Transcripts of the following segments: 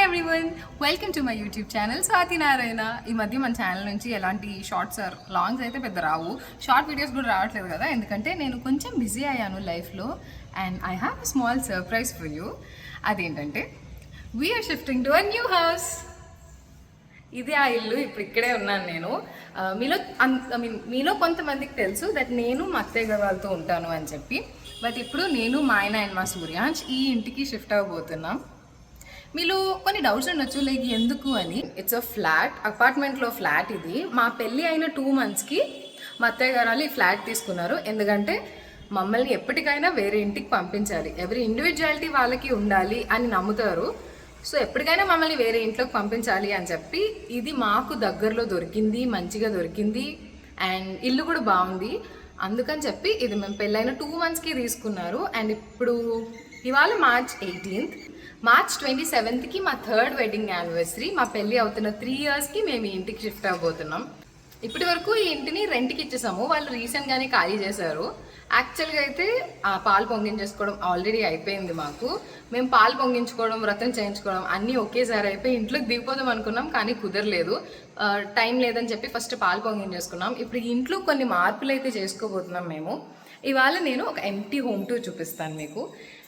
Hi everyone welcome to my YouTube channel Swathi Narayana ఈ మధ్య మన ఛానల్ నుంచి ఎలాంటి షార్ట్స్ ఆర్ లాంగ్స్ అయితే పెద్ద రావు. షార్ట్ వీడియోస్ కూడా రావట్లేదు కదా? ఎందుకంటే నేను కొంచెం బిజీ అయ్యాను లైఫ్లో and I have small surprise for you అదేంటంటే we are shifting to a new house ఇది ఆ ఇల్లు ఇప్పుడు ఇక్కడే ఉన్నాను నేను. మీలో ఐ మీన్ మీలో కొంతమందికి తెలుసు దట్ నేను మా అత్తయ్య గారు వాళ్ళతో ఉంటాను అని చెప్పి. బట్ ఇప్పుడు నేను మా ఆయన అండ్ మా సూర్యాంష్ ఈ ఇంటికి షిఫ్ట్ అవ్వబోతున్నాం. మీలో కొన్ని డౌట్స్ ఉండొచ్చు లైక్ ఎందుకు అని. ఇట్స్ అ ఫ్లాట్ అపార్ట్మెంట్లో ఫ్లాట్ ఇది. మా పెళ్ళి అయిన టూ మంత్స్కి మా అత్తయ్య గారు వాళ్ళు ఈ ఫ్లాట్ తీసుకున్నారు. ఎందుకంటే మమ్మల్ని ఎప్పటికైనా వేరే ఇంటికి పంపించాలి. ఎవరి ఇండివిజువాలిటీ వాళ్ళకి ఉండాలి అని నమ్ముతారు. సో ఎప్పటికైనా మమ్మల్ని వేరే ఇంట్లోకి పంపించాలి అని చెప్పి ఇది మాకు దగ్గరలో దొరికింది మంచిగా దొరికింది అండ్ ఇల్లు కూడా బాగుంది. అందుకని చెప్పి ఇది మేము పెళ్ళైన టూ మంత్స్కి తీసుకున్నారు. అండ్ ఇప్పుడు ఇవాళ మార్చ్ ఎయిటీన్త్ మార్చ్ ట్వంటీ సెవెంత్కి మా థర్డ్ వెడ్డింగ్ యానివర్సరీ మా పెళ్ళి అవుతున్న త్రీ ఇయర్స్కి మేము ఈ ఇంటికి షిఫ్ట్ అవ్వబోతున్నాం. ఇప్పటి వరకు ఈ ఇంటిని రెంట్కి ఇచ్చేసాము. వాళ్ళు రీసెంట్గానే ఖాళీ చేశారు. యాక్చువల్గా అయితే ఆ పాలు పొంగించేసుకోవడం ఆల్రెడీ అయిపోయింది మాకు. మేము పాలు పొంగించుకోవడం వ్రతం చేయించుకోవడం అన్నీ ఒకేసారి అయిపోయి ఇంట్లోకి దిగిపోదాం అనుకున్నాం కానీ కుదరలేదు. టైం లేదని చెప్పి ఫస్ట్ పాలు పొంగించేసుకున్నాం. ఇప్పుడు ఇంట్లో కొన్ని మార్పులు అయితే చేసుకోబోతున్నాం మేము. ఇవాళ నేను ఒక ఎంటీ హోమ్ టూర్ చూపిస్తాను మీకు.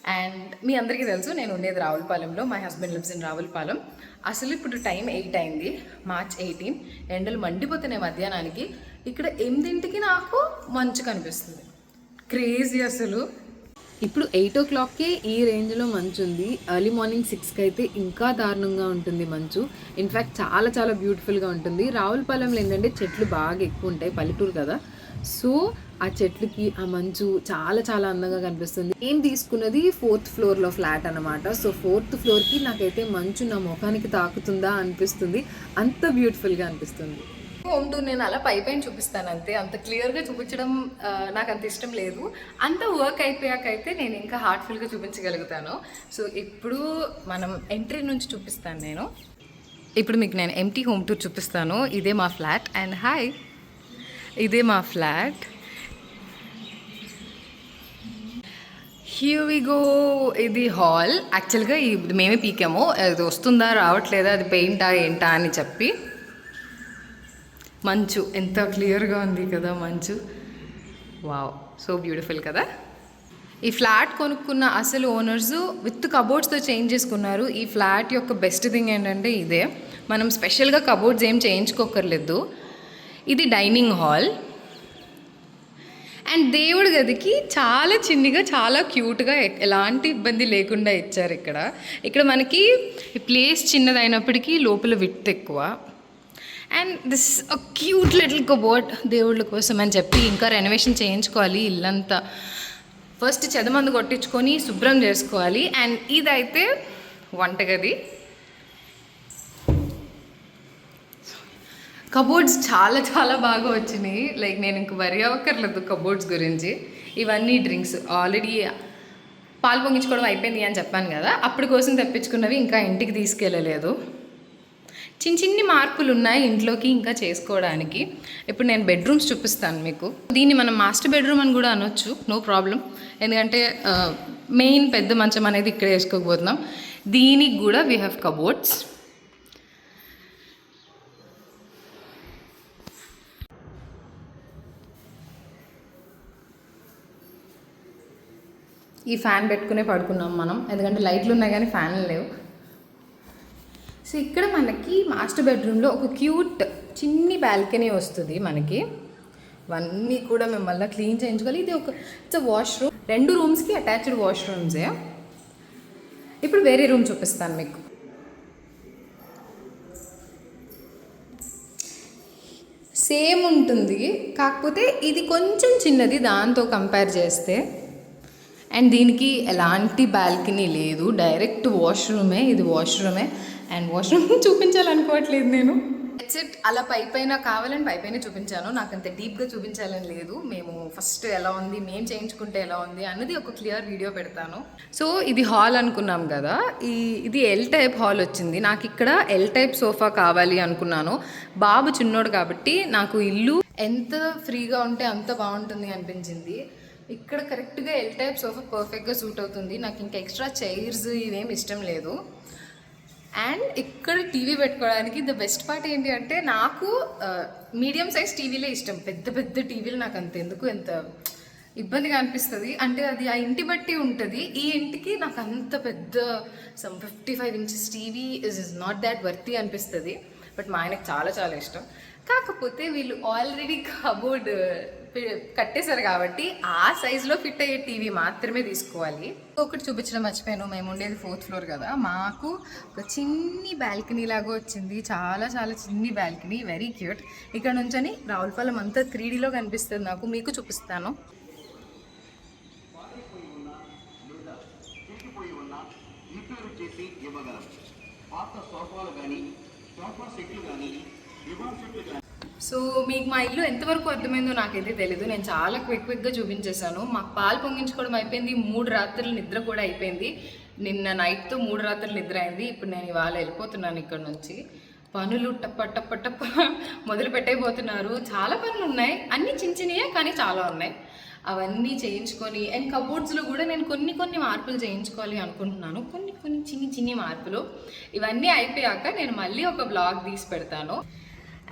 అండ్ మీ అందరికీ తెలుసు నేను ఉండేది రావులపాలెంలో. My husband lives in Ravulapalem. అసలు ఇప్పుడు టైం ఎయిట్ అయింది మార్చ్ ఎయిటీన్. ఎండలు మండిపోతున్నాయి మధ్యాహ్నానికి. ఇక్కడ ఎనిమిదింటికి నాకు మంచు కనిపిస్తుంది. క్రేజీ అసలు. ఇప్పుడు ఎయిట్ ఓ క్లాక్కే ఈ రేంజ్లో మంచు ఉంది. ఎర్లీ మార్నింగ్ సిక్స్కి అయితే ఇంకా దారుణంగా ఉంటుంది మంచు. ఇన్ఫ్యాక్ట్ చాలా చాలా బ్యూటిఫుల్గా ఉంటుంది. రావులపాలెంలో ఏంటంటే చెట్లు బాగా ఎక్కువ ఉంటాయి పల్లెటూరు కదా. సో ఆ చెట్లకి ఆ మంచు చాలా చాలా అందంగా కనిపిస్తుంది. ఏం తీసుకున్నది ఫోర్త్ ఫ్లోర్లో ఫ్లాట్ అనమాట సో ఫోర్త్ ఫ్లోర్కి నాకైతే మంచు నా ముఖానికి తాకుతుందా అనిపిస్తుంది. అంత బ్యూటిఫుల్గా అనిపిస్తుంది. హోమ్ టూర్ నేను అలా పై పైన చూపిస్తాను అంతే. అంత క్లియర్గా చూపించడం నాకు అంత ఇష్టం లేదు. అంత వర్క్ అయిపోయాకైతే నేను ఇంకా హార్ట్ఫుల్గా చూపించగలుగుతాను. సో ఇప్పుడు మనం ఎంట్రీ నుంచి చూపిస్తాను నేను. ఇప్పుడు మీకు నేను ఎంటీ హోమ్ టూర్ చూపిస్తాను. ఇదే మా ఫ్లాట్. And hi! ఇదే మా ఫ్లాట్. వి గో ఇది హాల్. యాక్చువల్గా ఇది మేమే పీకాము. అది వస్తుందా రావట్లేదా అది పెయింటా ఏంటా అని చెప్పి. మంచు. ఎంత క్లియర్గా ఉంది కదా మంచు. వావ్ సో బ్యూటిఫుల్ కదా. ఈ ఫ్లాట్ కొనుక్కున్న అసలు ఓనర్స్ విత్ కబోర్డ్స్తో చేంజ్ చేసుకున్నారు. ఈ ఫ్లాట్ యొక్క బెస్ట్ థింగ్ ఏంటంటే ఇదే. మనం స్పెషల్గా కబోర్డ్స్ ఏం చేయించుకోకర్లేదు ఇది డైనింగ్ హాల్. అండ్ దేవుడి గదికి చాలా చిన్నగా చాలా క్యూట్గా ఎలాంటి ఇబ్బంది లేకుండా ఇచ్చారు ఇక్కడ. ఇక్కడ మనకి ప్లేస్ చిన్నదైనప్పటికీ లోపల విత్ ఎక్కువ. And this a cute little cupboard దేవుళ్ళ కోసం అని చెప్పి ఇంకా రెనోవేషన్ చేయించుకోవాలి ఇల్లంతా. ఫస్ట్ చెదమందు కొట్టించుకొని శుభ్రం చేసుకోవాలి. అండ్ ఇదైతే వంటగది. కబోర్డ్స్ చాలా చాలా బాగా వచ్చినాయి. లైక్ నేను ఇంక వరి అవ్వక్కర్లేదు కబోర్డ్స్ గురించి. ఇవన్నీ డ్రింక్స్. ఆల్రెడీ పాలు పొంగించుకోవడం అయిపోయింది అని చెప్పాను కదా. అప్పుడు కోసం తెప్పించుకున్నవి ఇంకా ఇంటికి తీసుకెళ్ళలేదు. చిన్న చిన్ని మార్పులు ఉన్నాయి ఇంట్లోకి ఇంకా చేసుకోవడానికి. ఇప్పుడు నేను బెడ్రూమ్స్ చూపిస్తాను మీకు. దీన్ని మనం మాస్టర్ బెడ్రూమ్ అని కూడా అనొచ్చు. No problem. ఎందుకంటే మెయిన్ పెద్ద మంచం అనేది ఇక్కడ వేసుకోకపోతున్నాం. దీనికి కూడా వీ హ్యావ్ కబోర్డ్స్ ఈ ఫ్యాన్ పెట్టుకునే పడుకున్నాం మనం. ఎందుకంటే లైట్లు ఉన్నాయి కానీ ఫ్యాన్లు లేవు. సో ఇక్కడ మనకి మాస్టర్ బెడ్రూమ్లో ఒక క్యూట్ చిన్ని బాల్కనీ వస్తుంది మనకి. ఇవన్నీ కూడా మేము మళ్ళీ క్లీన్ చేయించుకోవాలి. ఇది ఒక ఇట్స్ వాష్రూమ్ రెండు రూమ్స్కి అటాచ్డ్ వాష్రూమ్సే ఇప్పుడు వేరే రూమ్ చూపిస్తాను మీకు. సేమ్ ఉంటుంది. కాకపోతే ఇది కొంచెం చిన్నది దాంతో కంపేర్ చేస్తే. అండ్ దీనికి ఎలాంటి బాల్కనీ లేదు. డైరెక్ట్ వాష్రూమే ఇది వాష్రూమే అండ్ వాష్రూమ్ చూపించాలనుకోవట్లేదు నేను. ఇట్ అలా పై పైన కావాలని పై పైన చూపించాను. నాకు అంత డీప్గా చూపించాలని లేదు. మేము ఫస్ట్ ఎలా ఉంది మేము చేయించుకుంటే ఎలా ఉంది అన్నది ఒక క్లియర్ వీడియో పెడతాను. సో ఇది హాల్ అనుకున్నాం కదా. ఈ ఇది ఎల్ టైప్ హాల్ వచ్చింది. నాకు ఇక్కడ ఎల్ టైప్ సోఫా కావాలి అనుకున్నాను. బాబు చిన్నోడు కాబట్టి నాకు ఇల్లు ఎంత ఫ్రీగా ఉంటే అంత బాగుంటుంది అనిపించింది. ఇక్కడ కరెక్ట్గా ఎల్ టైప్ సోఫా పర్ఫెక్ట్గా సూట్ అవుతుంది. నాకు ఇంకా ఎక్స్ట్రా చైర్స్ ఇవేం ఇష్టం లేదు. అండ్ ఇక్కడ టీవీ పెట్టుకోవడానికి ద బెస్ట్ పార్ట్ ఏంటి అంటే నాకు మీడియం సైజ్ టీవీలే ఇష్టం. పెద్ద పెద్ద టీవీలు నాకు అంత. ఎందుకు ఎంత ఇబ్బందిగా అనిపిస్తుంది? అంటే అది ఆ ఇంటి బట్టి ఉంటుంది. ఈ ఇంటికి నాకు అంత పెద్ద some fifty five inches TV is is not that worthy అనిపిస్తుంది. బట్ మా ఆయనకు చాలా చాలా ఇష్టం. కాకపోతే వీళ్ళు ఆల్రెడీ కబోర్డ్ కట్టేశారు కాబట్టి ఆ సైజులో ఫిట్ అయ్యే టీవీ మాత్రమే తీసుకోవాలి. ఒకటి చూపించడం మర్చిపోయాను. మేము ఉండేది ఫోర్త్ ఫ్లోర్ కదా. మాకు ఒక చిన్ని బాల్కనీ లాగా వచ్చింది. చాలా చాలా చిన్ని బాల్కనీ. Very cute. ఇక్కడ నుంచని రావులపాలెం అంతా త్రీ డీలో కనిపిస్తుంది నాకు. మీకు చూపిస్తాను. చిరిగిపోయి ఉన్న రిపేరు చేసి ఇవ్వగలం పాత సోఫాలు కానీ సోఫా సెట్లు కానీ రివర్ సెట్లు కానీ సో మీకు మా ఇల్లు ఎంతవరకు అర్థమైందో నాకైతే తెలియదు నేను చాలా క్విక్ క్విక్గా చూపించేశాను. మాకు పాలు పొంగించుకోవడం అయిపోయింది. మూడు రాత్రులు నిద్ర కూడా అయిపోయింది. నిన్న నైట్తో మూడు రాత్రులు నిద్ర అయింది. ఇప్పుడు నేను ఇవాళ వెళ్ళిపోతున్నాను ఇక్కడ నుంచి. పనులు టప్ప టప్ప టప్ప మొదలు పెట్టైపోతున్నారు చాలా పనులు ఉన్నాయి. అన్నీ చిన్న చిన్నయే కానీ చాలా ఉన్నాయి. అవన్నీ చేయించుకొని అండ్ కబోర్డ్స్లో కూడా నేను కొన్ని కొన్ని మార్పులు చేయించుకోవాలి అనుకుంటున్నాను. కొన్ని కొన్ని చిన్ని చిన్ని మార్పులు. ఇవన్నీ అయిపోయాక నేను మళ్ళీ ఒక బ్లాగ్ తీసి పెడతాను.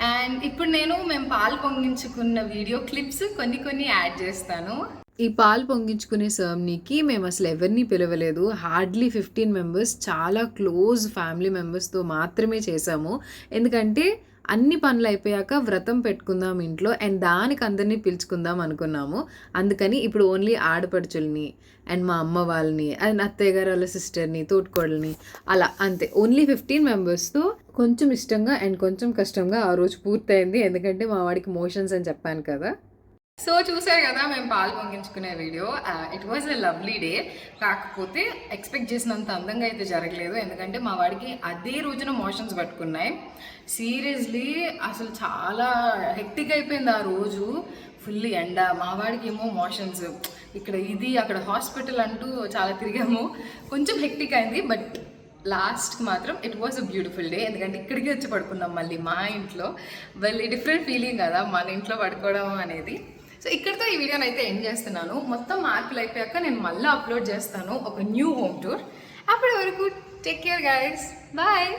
అండ్ ఇప్పుడు నేను మేము పాలు పొంగించుకున్న వీడియో క్లిప్స్ కొన్ని కొన్ని యాడ్ చేస్తాను. ఈ పాలు పొంగించుకునే సర్మ్నీకి మేము అసలు ఎవరిని పిలవలేదు. హార్డ్లీ ఫిఫ్టీన్ మెంబర్స్ చాలా క్లోజ్ ఫ్యామిలీ మెంబర్స్తో మాత్రమే చేసాము ఎందుకంటే అన్ని పనులు అయిపోయాక వ్రతం పెట్టుకుందాం ఇంట్లో అండ్ దానికి అందరినీ పిలుచుకుందాం అనుకున్నాము. అందుకని ఇప్పుడు ఓన్లీ ఆడపడుచుల్ని అండ్ మా అమ్మ వాళ్ళని అండ్ అత్తయ్య గారు వాళ్ళ సిస్టర్ని తోటికోడల్ని అలా అంతే. ఓన్లీ ఫిఫ్టీన్ మెంబర్స్తో కొంచెం ఇష్టంగా అండ్ కొంచెం కష్టంగా ఆ రోజు పూర్తయింది. ఎందుకంటే మా వాడికి మోషన్స్ అని చెప్పాను కదా. సో చూసారు కదా మేము పాలు పొంగించుకునే video. It was a lovely day కాకపోతే ఎక్స్పెక్ట్ చేసినంత అందంగా అయితే జరగలేదు. ఎందుకంటే మా వాడికి అదే రోజున మోషన్స్ పట్టుకున్నాయి. సీరియస్లీ అసలు చాలా హెక్టిక్ అయిపోయింది ఆ రోజు. ఫుల్ ఎండ మా వాడికి ఏమో మోషన్స్. ఇక్కడ ఇది అక్కడ హాస్పిటల్ అంటూ చాలా తిరిగాము. కొంచెం హెక్టిక్ అయింది బట్ లాస్ట్కి మాత్రం it was a beautiful day ఎందుకంటే ఇక్కడికి వచ్చి పడుకున్నాం మళ్ళీ మా ఇంట్లో. వెళ్ళి డిఫరెంట్ ఫీలింగ్ కదా మన ఇంట్లో పడుకోవడం అనేది. సో ఇక్కడితో ఈ వీడియోని అయితే ఎండ్ చేస్తున్నాను. మొత్తం మార్పులు అయిపోయాక నేను మళ్ళీ అప్లోడ్ చేస్తాను ఒక న్యూ హోమ్ టూర్ అప్పటి వరకు టేక్ కేర్ గైస్ బాయ్